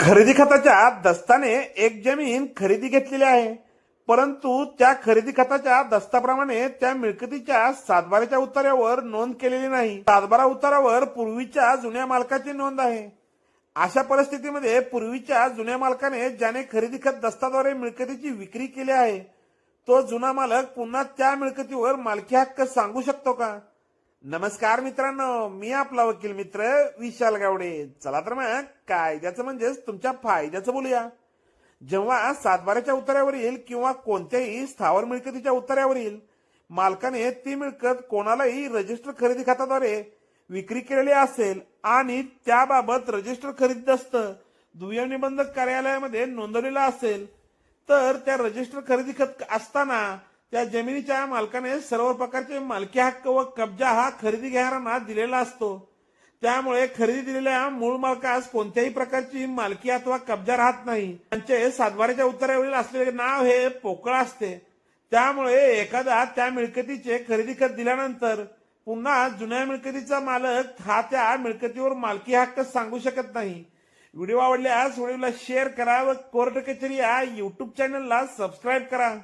खरेदी खताच्या दस्ताने एक जमीन खरेदी घेतलेली आहे. परंतु त्या खरेदी खताच्या दस्ताप्रमाणे त्या मिळकतीच्या सातबाराच्या उतार्यावर नोंद केलेली नाही. सातबारा उतारावर पूर्वीच्या जुन्या मालकाची नोंद आहे. अशा परिस्थितीमध्ये पूर्वीच्या जुन्या मालकाने ज्याने खरेदी खत दस्ताद्वारे मिळकतीची विक्री केली आहे तो जुना मालक पुन्हा त्या मिळकतीवर मालकी हक्क सांगू शकतो का? नमस्कार मित्रांनो मी आपला वकील मित्र विशाल गावडे. चला तर मग कायद्याचं म्हणजेच तुमच्या फायद्याचं बोलूया. जेव्हा सातबाऱ्याच्या उतार्यावरील किंवा कोणत्याही स्थावर मिळकतीच्या उतार्यावरील मालकाने ती मिळकत कोणालाही रजिस्टर खरेदी खात्याद्वारे विक्री केलेली असेल आणि त्याबाबत रजिस्टर खरेदी दस्त दुय्यम निबंधक कार्यालयामध्ये नोंदवलेला असेल तर त्या रजिस्टर खरेदी खत असताना त्या जमिनीच्या मालकाने सर्व प्रकारचे मालकी हक्क व कब्जा हा खरेदी घेणाऱ्यांना दिलेला असतो. त्यामुळे खरेदी दिलेल्या मूळ मालकास कोणत्याही प्रकारची मालकी अथवा कब्जा राहत नाही. त्यांचे सातवाऱ्याच्या उत्तरावरील असलेले नाव हे पोकळ असते. त्यामुळे एखादा त्या मिळकतीचे खरेदी खत दिल्यानंतर पुन्हा जुन्या मिळकतीचा मालक हा त्या मिळकतीवर मालकी हक्क सांगू शकत नाही. व्हिडिओ आवडल्यास व्हिडिओला शेअर करा व कोर्ट कचेरी या युट्यूब चॅनलला सबस्क्राईब करा.